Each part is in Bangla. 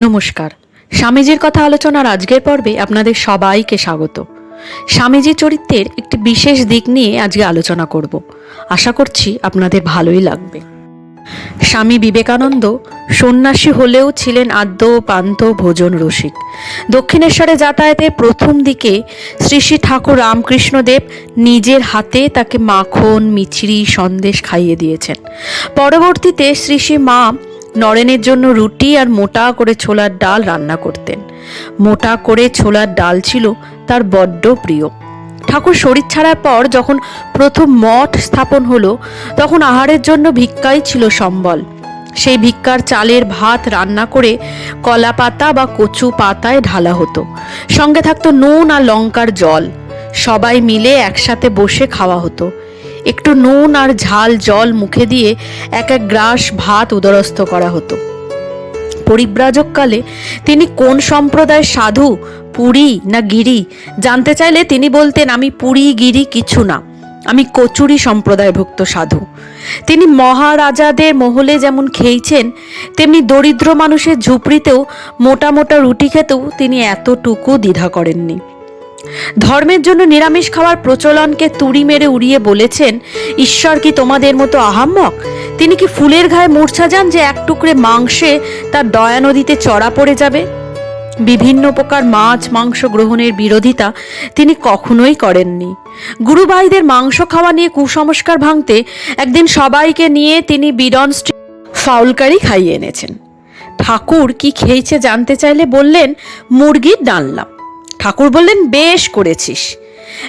নমস্কার। স্বামীজির কথা আলোচনার আজকের পর্বে আপনাদের সবাইকে স্বাগত। স্বামীজি চরিত্রের একটি বিশেষ দিক নিয়ে আজকে আলোচনা করব। আশা করছি আপনাদের ভালোই লাগবে। স্বামী বিবেকানন্দ সন্ন্যাসী হলেও ছিলেন আদ্য পান্ত ভোজন রসিক। দক্ষিণেশ্বরে যাতায়াতের প্রথম দিকে শ্রী শ্রী ঠাকুর রামকৃষ্ণদেব নিজের হাতে তাকে মাখন, মিছরি, সন্দেশ খাইয়ে দিয়েছেন। পরবর্তীতে শ্রী শ্রী মা নরেনের জন্য রুটি আর মোটা করে ছোলার ডাল রান্না করতেন। মোটা করে ছোলার ডাল ছিল তার বড্ড প্রিয়। ঠাকুর শরীর ছাড়ার পর যখন প্রথম মঠ স্থাপন হলো, তখন আহারের জন্য ভিক্ষাই ছিল সম্বল। সেই ভিক্ষার চালের ভাত রান্না করে কলা পাতা বা কচু পাতায় ঢালা হতো। সঙ্গে থাকতো নুন আর লঙ্কার জল। সবাই মিলে একসাথে বসে খাওয়া হতো। একটু নুন আর ঝাল জল মুখে দিয়ে এক এক গ্রাস ভাত উদরস্থ করা হতো। পরিব্রাজককালে তিনি কোন সম্প্রদায়ের সাধু, পুরী না গিরি, জানতে চাইলে তিনি বলতেন, আমি পুরী, গিরি কিছু না। আমি কচুরি সম্প্রদায়ভুক্ত সাধু। তিনি মহারাজাদের মহলে যেমন খেয়েছেন, তেমনি দরিদ্র মানুষের ঝুপড়িতেও মোটা মোটা রুটি খেতেও তিনি এতটুকু দ্বিধা করেননি। ধর্মের জন্য নিরামিষ খাওয়ার প্রচলনকে তুড়ি মেরে উড়িয়ে বলেছেন, ঈশ্বর কি তোমাদের মতো আহাম্মক? তিনি কি ফুলের ঘায়ে মূর্ছা যান যে এক টুকরে মাংসে তার দয়া নদীতে চড়া পড়ে যাবে? বিভিন্ন প্রকার মাছ, মাংস গ্রহণের বিরোধিতা তিনি কখনোই করেননি। গুরুভাইদের মাংস খাওয়া নিয়ে কুসংস্কার ভাঙতে একদিন সবাইকে নিয়ে তিনি বিডন স্ট্রিট ফাউলকারি খাইয়ে এনেছেন। ঠাকুর কি খেয়েছে জানতে চাইলে বললেন, মুরগির ডাললাম ঠাকুর বললেন, বেশ করেছিস।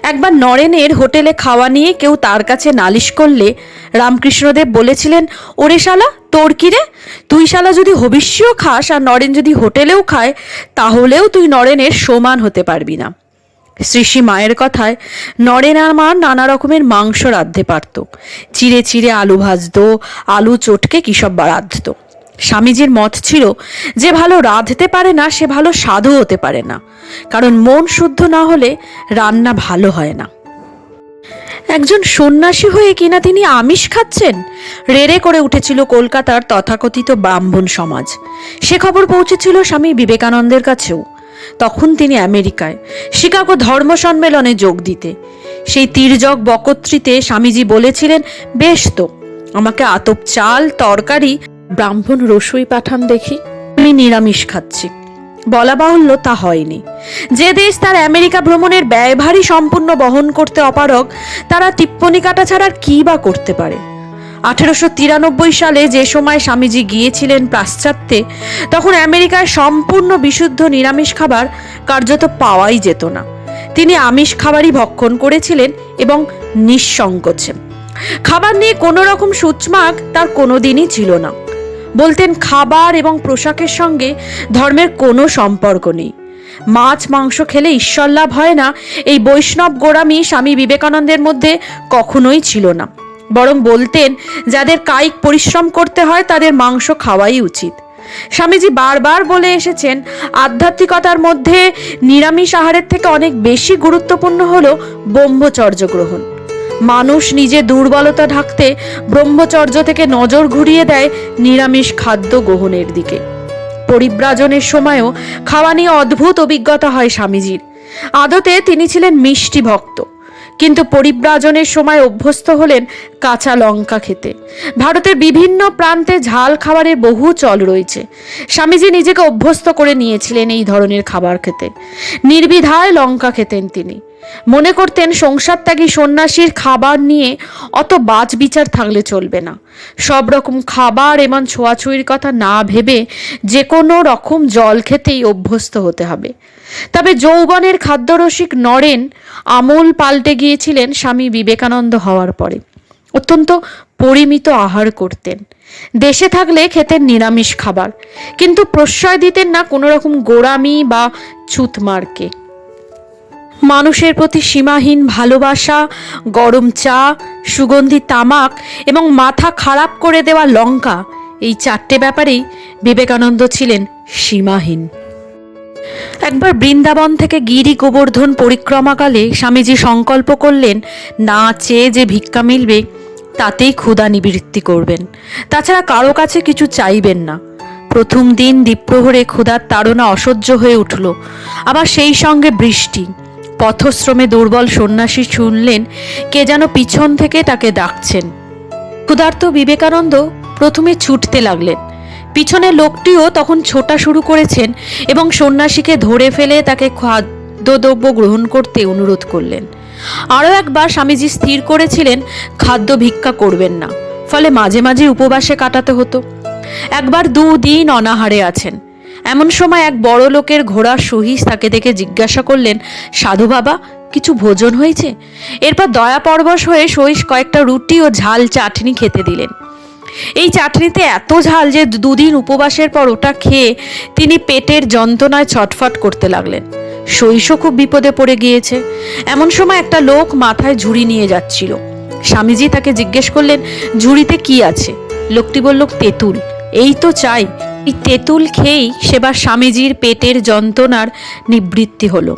একবার নরেনের হোটেলে খাওয়া নিয়ে কেউ তার কাছে নালিশ করলে রামকৃষ্ণদেব বলেছিলেন, ওরে শালা, তোর কি রে? তুই শালা যদি হবিষ্যও খাস আর নরেন যদি হোটেলেও খায়, তাহলেও তুই নরেনের সমান হতে পারবি না। শ্রী শ্রী মায়ের কথায় নরেন আর মা নানা রকমের মাংস রাঁধতে পারত। চিড়ে চিড়ে আলু ভাজতো, আলু চটকে কিসব সব রাঁধতো স্বামীজির মত ছিল যে ভালো রাঁধতে পারে না, সে ভালো সাধু হতে পারে না। কারণ মন শুদ্ধ না হলে রান্না ভালো হয় না। একজন সন্ন্যাসী হয়ে কিনা তিনি আমিষ খাচ্ছেন? রেড়ে করে উঠেছিল কলকাতার তথাকথিত ব্রাহ্মণ সমাজ। সে খবর পৌঁছেছিল স্বামী বিবেকানন্দের কাছেও। তখন তিনি আমেরিকায়, শিকাগো ধর্ম সম্মেলনে যোগ দিতে। সেই তির্যক বকত্রিতে স্বামীজি বলেছিলেন, বেশ তো, আমাকে আতপ চাল, তরকারি ব্রাহ্মণ রসুই পাঠান দেখি। আমি নিরামিষ খাচ্ছি। বলা বাহুল্য তা হয়নি। যে দেশ তার আমেরিকা ভ্রমণের ব্যয়ভারী সম্পূর্ণ বহন করতে অপারগ, তারা টিপ্পনি কাটা ছাড়া কী বা করতে পারে? আঠেরোশো তিরানব্বই সালে যে সময় স্বামীজি গিয়েছিলেন পাশ্চাত্যে, তখন আমেরিকায় সম্পূর্ণ বিশুদ্ধ নিরামিষ খাবার কার্যত পাওয়াই যেত না। তিনি আমিষ খাবারই ভক্ষণ করেছিলেন এবং নিঃসংকোচে। খাবার নিয়ে কোনো রকম সূচমাক তার কোনোদিনই ছিল না। বলতেন খাবার এবং পোশাকের সঙ্গে ধর্মের কোনো সম্পর্ক নেই। মাছ, মাংস খেলে ঈশ্বর লাভ হয় না, এই বৈষ্ণব গোড়ামি স্বামী বিবেকানন্দের মধ্যে কখনোই ছিল না। বরং বলতেন, যাদের কায়িক পরিশ্রম করতে হয় তাদের মাংস খাওয়াই উচিত। স্বামীজি বারবার বলে এসেছেন, আধ্যাত্মিকতার মধ্যে নিরামিষ আহারের থেকে অনেক বেশি গুরুত্বপূর্ণ হলো ব্রহ্মচর্য গ্রহণ মানুষ নিজে দুর্বলতা ঢাকতে ব্রহ্মচর্য থেকে নজর ঘুরিয়ে দেয় নিরামিষ খাদ্য গ্রহণের দিকে। পরিব্রাজনের সময়ও খাওয়া নিয়ে অদ্ভুত অভিজ্ঞতা হয় স্বামীজির। আদতে তিনি ছিলেন মিষ্টি ভক্ত। কিন্তু পরিব্রাজনের সময় অভ্যস্ত হলেন কাঁচা লঙ্কা খেতে। ভারতের বিভিন্ন প্রান্তে ঝাল খাবারের বহু চল রয়েছে। স্বামীজি নিজেকে অভ্যস্ত করে নিয়েছিলেন এই ধরনের খাবার খেতে। নির্বিধায় লঙ্কা খেতেন তিনি। মনে করতেন সংসার ত্যাগী সন্ন্যাসীর খাবার নিয়ে অত বাজ বিচার থাকলে চলবে না। সব রকম খাবার এমন ছোঁয়াছুঁয়ির কথা না ভেবে যে কোনো রকম জল খেতেই অভ্যস্ত হতে হবে। তবে যৌবনের খাদ্যরসিক নরেন আমূল পাল্টে গিয়েছিলেন স্বামী বিবেকানন্দ হওয়ার পরে। অত্যন্ত পরিমিত আহার করতেন। দেশে থাকলে খেতেন নিরামিষ খাবার, কিন্তু প্রশ্রয় দিতেন না কোনো রকম গোড়ামি বা ছুতমারকে। মানুষের প্রতি সীমাহীন ভালোবাসা, গরম চা, সুগন্ধি তামাক এবং মাথা খারাপ করে দেওয়া লঙ্কা, এই চারটে ব্যাপারেই বিবেকানন্দ ছিলেন সীমাহীন। একবার বৃন্দাবন থেকে গিরি গোবর্ধন পরিক্রমাকালে স্বামীজি সংকল্প করলেন, না চেয়ে যে ভিক্ষা মিলবে, তাতেই ক্ষুধা নিবৃত্তি করবেন। তাছাড়া কারও কাছে কিছু চাইবেন না। প্রথম দিন দ্বীপ্রহরে ক্ষুধার তাড়না অসহ্য হয়ে উঠল। আবার সেই সঙ্গে বৃষ্টি। পথশ্রমে দুর্বল সন্ন্যাসী শুনলেন, কে যেন পিছন থেকে তাকে ডাকছেন? ক্ষুধার্ত বিবেকানন্দ প্রথমে ছুটতে লাগলেন। পিছনে লোকটিও তখন ছোটা শুরু করেছেন এবং সন্ন্যাসীকে ধরে ফেলে তাকে খাদ্যদ্রব্য গ্রহণ করতে অনুরোধ করলেন। আরও একবার স্বামীজি স্থির করেছিলেন, খাদ্য ভিক্ষা করবেন না, ফলে মাঝে মাঝে উপবাসে কাটাতে হতো। একবার দুদিন অনাহারে আছেন। এমন সময় এক বড় লোকের ঘোড়ার সহিস তাকে দেখে জিজ্ঞাসা করলেন, সাধু বাবা, কিছু ভোজন হয়েছে? এরপর দয়া পরবশ হয়ে সহিস কয়েকটা রুটি ও ঝাল চাটনি খেতে দিলেন। এই চাটনিতে এত ঝাল যে দুদিন উপবাসের পর ওটা খেয়ে তিনি পেটের যন্ত্রণায় ছটফট করতে লাগলেন। শৈশ খুব বিপদে পড়ে গিয়েছে। এমন সময় একটা লোক মাথায় ঝুড়ি নিয়ে যাচ্ছিল। স্বামীজি তাকে জিজ্ঞেস করলেন, ঝুড়িতে কি আছে? লোকটি বলল, তেঁতুল। এই তো চাই। এই তেঁতুল খেয়েই সেবার স্বামীজির পেটের যন্ত্রণার নিবৃত্তি হলো।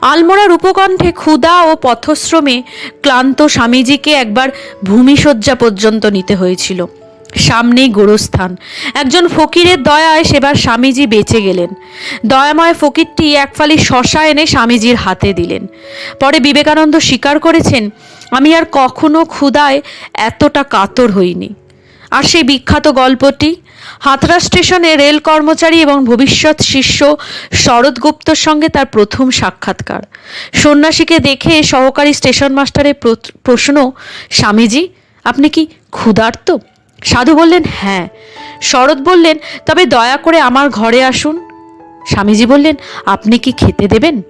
আলমোড়ার উপকণ্ঠে ক্ষুধা ও পথশ্রমে ক্লান্ত স্বামীজিকে একবার ভূমিশয্যা পর্যন্ত নিতে হয়েছিল। সামনেই গোরস্থান। একজন ফকিরের দয়ায় সেবার স্বামীজি বেঁচে গেলেন। দয়াময় ফকিরটি এক ফালি শশা এনে স্বামীজির হাতে দিলেন। পরে বিবেকানন্দ স্বীকার করেছেন, আমি আর কখনো ক্ষুধায় এতটা কাতর হইনি। আর সেই বিখ্যাত গল্পটি হাতরা স্টেশনে রেল কর্মচারী এবং ভবিষ্যৎ শিষ্য শরৎ গুপ্তর সঙ্গে তার প্রথম সাক্ষাৎকার। সন্ন্যাসীকে দেখে সহকারী স্টেশন মাস্টারের প্র- প্রশ্ন, স্বামীজি, আপনি কি ক্ষুধার্ত? সাধু বললেন হ্যাঁ। শরৎ বললেন, তবে দয়া করে আমার ঘরে আসুন। স্বামীজি বললেন, আপনি কি খেতে দেবেন?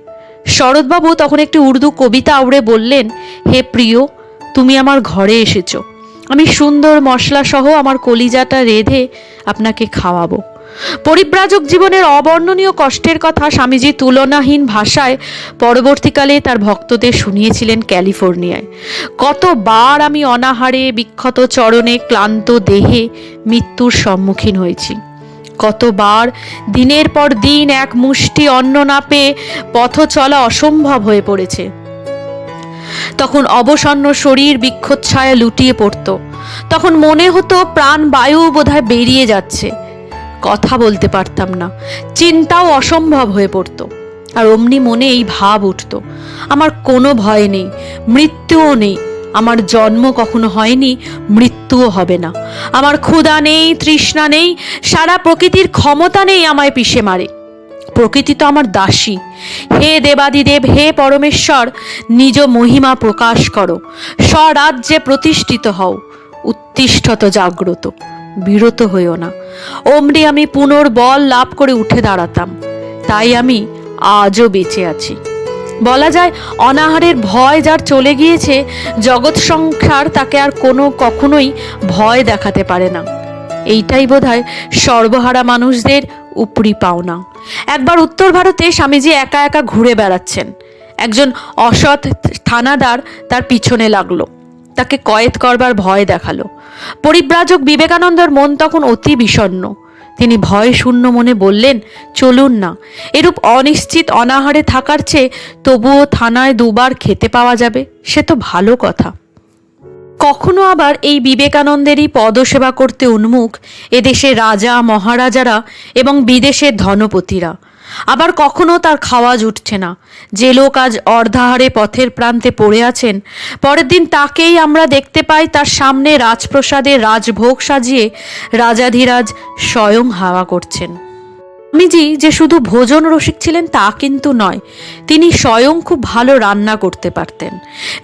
শরৎবাবু তখন একটি উর্দু কবিতা আউড়ে বললেন, হে প্রিয়, তুমি আমার ঘরে এসেছ। আমি সুন্দর মশলা সহ আমার কলিজাটা রেঁধে আপনাকে খাওয়াবো। পরিব্রাজক জীবনের অবর্ণনীয় কষ্টের কথা স্বামীজি তুলনাহীন ভাষায় পরবর্তীকালে তার ভক্তদের শুনিয়েছিলেন ক্যালিফোর্নিয়ায়। কতবার আমি অনাহারে, বিক্ষত চরণে, ক্লান্ত দেহে মৃত্যুর সম্মুখীন হয়েছি। কতবার দিনের পর দিন এক মুষ্টি অন্ন না পেয়ে পথ চলা অসম্ভব হয়ে পড়েছে। তখন অবসন্ন শরীর বিক্ষোচ্ছায়া লুটিয়ে পড়তো। তখন মনে হতো প্রাণ বায়ু বোধহয় বেরিয়ে যাচ্ছে। কথা বলতে পারতাম না। চিন্তাও অসম্ভব হয়ে পড়তো। আর অমনি মনে এই ভাব উঠতো। আমার কোনো ভয় নেই, মৃত্যুও নেই। আমার জন্ম কখনো হয়নি, মৃত্যুও হবে না। আমার ক্ষুধা নেই, তৃষ্ণা নেই, সারা প্রকৃতির ক্ষমতা নেই আমায় পিষে মারে। প্রকৃতি তো আমার দাসী। হে দেবাদিদেব, হে পরমেশ্বর, নিজ মহিমা প্রকাশ করো। স্বরাজ্যে প্রতিষ্ঠিত হও। উত্তিষ্ঠত জাগ্রত, বিরত হইও না। অমনি আমি পুনর্বল লাভ করে উঠে দাঁড়াতাম। তাই আমি আজও বেঁচে আছি। বলা যায়, অনাহারের ভয় যার চলে গিয়েছে, জগৎ সংসার তাকে আর কোনো কখনোই ভয় দেখাতে পারে না। এইটাই বোধহয় সর্বহারা মানুষদের উপরি পাওনা একবার উত্তর ভারতে স্বামীজি একা একা ঘুরে বেড়াচ্ছেন। একজন অসৎ থানাদার তার পিছনে লাগল। তাকে কয়েদ করবার ভয় দেখাল। পরিব্রাজক বিবেকানন্দর মন তখন অতি বিষণ্ণ। তিনি ভয় শূন্য মনে বললেন, চলুন না। এরূপ অনিশ্চিত অনাহারে থাকার চেয়ে তবুও থানায় দুবার খেতে পাওয়া যাবে। সে তো ভালো কথা। কখনো আবার এই বিবেকানন্দেরই পদসেবা করতে উন্মুখ এদেশে রাজা, মহারাজারা এবং বিদেশের ধনপতিরা। আবার কখনো তার খাওয়া জুটছে না। যে লোক আজ অর্ধাহারে পথের প্রান্তে পড়ে আছেন, পরের দিন তাকেই আমরা দেখতে পাই তার সামনে রাজপ্রসাদে রাজভোগ সাজিয়ে রাজাধিরাজ স্বয়ং হাওয়া করছেন। স্বামীজি যে শুধু ভোজন রসিক ছিলেন তা কিন্তু নয়, তিনি স্বয়ং খুব ভালো রান্না করতে পারতেন।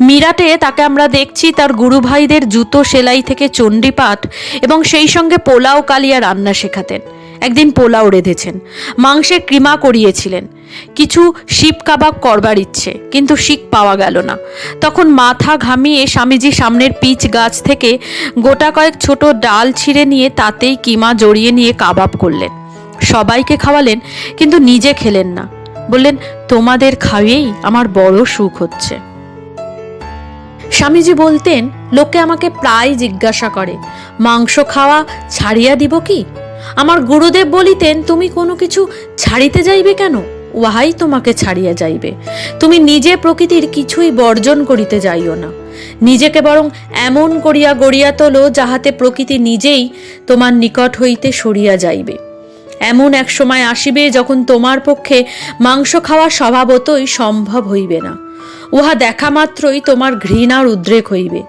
মিরাটে তাকে আমরা দেখছি তার গুরু ভাইদের জুতো সেলাই থেকে চণ্ডীপাঠ এবং সেই সঙ্গে পোলাও কালিয়া রান্না শেখাতেন। একদিন পোলাও রেঁধেছেন, মাংসের ক্রিমা করিয়েছিলেন। কিছু শিপ কাবাব করবার ইচ্ছে, কিন্তু শিক পাওয়া গেল না। তখন মাথা ঘামিয়ে স্বামীজি সামনের পিচ গাছ থেকে গোটা কয়েক ছোট ডাল ছিঁড়ে নিয়ে তাতেই কিমা জড়িয়ে নিয়ে কাবাব করলেন। সবাইকে খাওয়ালেন, কিন্তু নিজে খেলেন না। বললেন, তোমাদের খাইয়েই আমার বড় সুখ হচ্ছে। স্বামীজি বলতেন, লোকে আমাকে প্রায় জিজ্ঞাসা করে, মাংস খাওয়া ছাড়িয়া দিব কি? আমার গুরুদেব বলিতেন, তুমি কোনো কিছু ছাড়িতে যাইবে কেন? উহাই তোমাকে ছাড়িয়া যাইবে। তুমি নিজে প্রকৃতির কিছুই বর্জন করিতে যাইও না। নিজেকে বরং এমন করিয়া গড়িয়া তোলো, যাহাতে প্রকৃতি নিজেই তোমার নিকট হইতে সরিয়া যাইবে। এমন এক সময় আসিবে যখন তোমার পক্ষে মাংস খাওয়া স্বভাবতই সম্ভব হইবে না। উহা দেখা মাত্রই তোমার ঘৃণার উদ্রেক হইবে।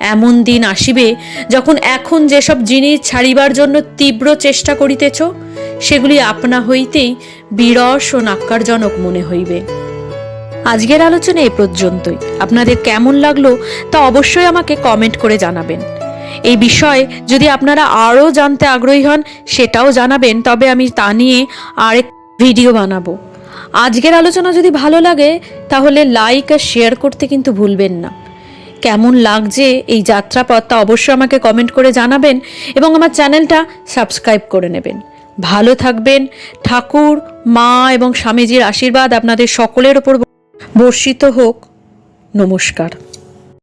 এমন দিন আসিবে যখন এখন যেসব জিনিস ছাড়িবার জন্য তীব্র চেষ্টা করিতেছ, সেগুলি আপনা হইতেই বিরস ও নাক্কারজনক মনে হইবে। আজকের আলোচনা এ পর্যন্তই। আপনাদের কেমন লাগল তা অবশ্যই আমাকে কমেন্ট করে জানাবেন। এই বিষয়ে যদি আপনারা আরও জানতে আগ্রহী হন, সেটাও জানাবেন। তবে আমি তা নিয়ে আরেক ভিডিও বানাবো। আজকের আলোচনা যদি ভালো লাগে, তাহলে লাইক আর শেয়ার করতে কিন্তু ভুলবেন না। কেমন লাগছে এই যাত্রাপথটা অবশ্যই আমাকে কমেন্ট করে জানাবেন এবং আমার চ্যানেলটা সাবস্ক্রাইব করে নেবেন। ভালো থাকবেন। ঠাকুর, মা এবং স্বামীজির আশীর্বাদ আপনাদের সকলের ওপর বর্ষিত হোক। নমস্কার।